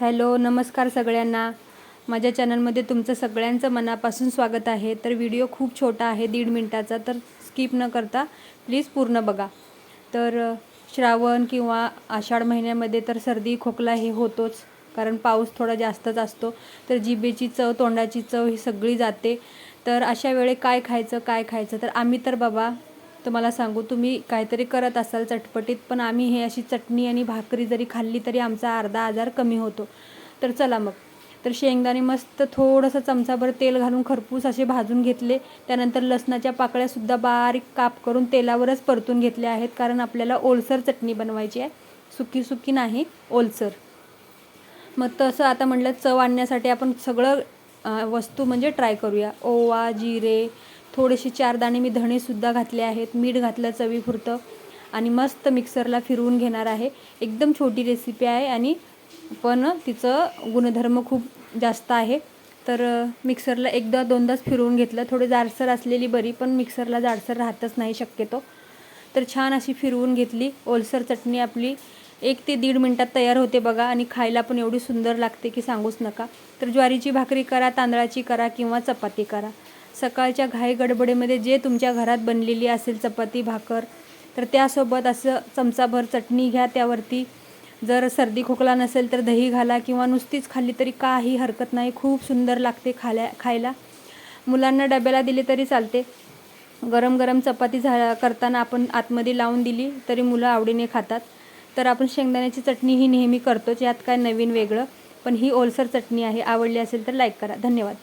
Hello नमस्कार सगळ्यांना. माझ्या चॅनलमध्ये तुमचं सगळ्यांचं मनापासून स्वागत आहे. तर व्हिडिओ खूप छोटा आहे दीड मिनटाचा तर स्किप न करता प्लीज पूर्ण बघा. तर श्रावण किंवा आषाढ महिन्यामध्ये तर सर्दी खोकला हे होतोच कारण पाऊस थोडा जास्तच असतो. तर जिभेची चव तोंडाची चव ही सगळी जाते. तर अशा वेळे काय खायचं काय खायचं? तर आम्ही तर बाबा तर मला सांगू तुम्ही काहीतरी करत असाल चटपटीत पण आम्ही हे अशी चटणी आणि भाकरी जरी खाल्ली तरी आमचा अर्धा आजार कमी होतो. तर चला मग. तर शेंगदाणे मस्त थोडंसं चमचाभर तेल घालून खरपूस असे भाजून घेतले. त्यानंतर लसणाच्या पाकळ्यासुद्धा बारीक काप करून तेलावरच परतून घेतल्या आहेत कारण आपल्याला ओलसर चटणी बनवायची आहे. सुकी सुकी नाही ओलसर. मग तसं आता म्हटलं चव आणण्यासाठी आपण सगळं वस्तू म्हणजे ट्राय करूया. ओवा जिरे थोडेसे चार दाणे मी धणेसुद्धा घातले आहेत. मीठ घातलं चवीपुरतं. आणि मस्त मिक्सरला फिरवून घेणार आहे. एकदम छोटी रेसिपी आहे आणि पण तिचं गुणधर्म खूप जास्त आहे. तर मिक्सरला एकदा दोनदाच फिरवून घेतलं. थोडी जाडसर असलेली बरी पण मिक्सरला जाडसर राहतच नाही शक्यतो. तर छान अशी फिरवून घेतली. ओलसर चटणी आपली एक ते दीड मिनटात तयार होते बघा आणि खायला पण एवढी सुंदर लागते की सांगूच नका. तर ज्वारीची भाकरी करा तांदळाची करा किंवा चपाती करा. सकाळच्या घाई गडबडीमध्ये जे तुमच्या घरात बनलेली असेल चपाती भाकर तर त्यासोबत असं चमचाभर चटणी घ्या. त्यावरती जर सर्दी खोकला नसेल तर दही घाला किंवा नुसतीच खाल्ली तरी काही हरकत नाही. खूप सुंदर लागते खाल्या खायला. मुलांना डब्याला दिली तरी चालते. गरम गरम चपाती झा करताना आपण आतमध्ये लावून दिली तरी मुलं आवडीने खातात. तर आपण शेंगदाण्याची चटणी ही नेहमी करतोच. यात काय नवीन वेगळं? पण ही ओलसर चटणी आहे. आवडली असेल तर लाईक करा. धन्यवाद.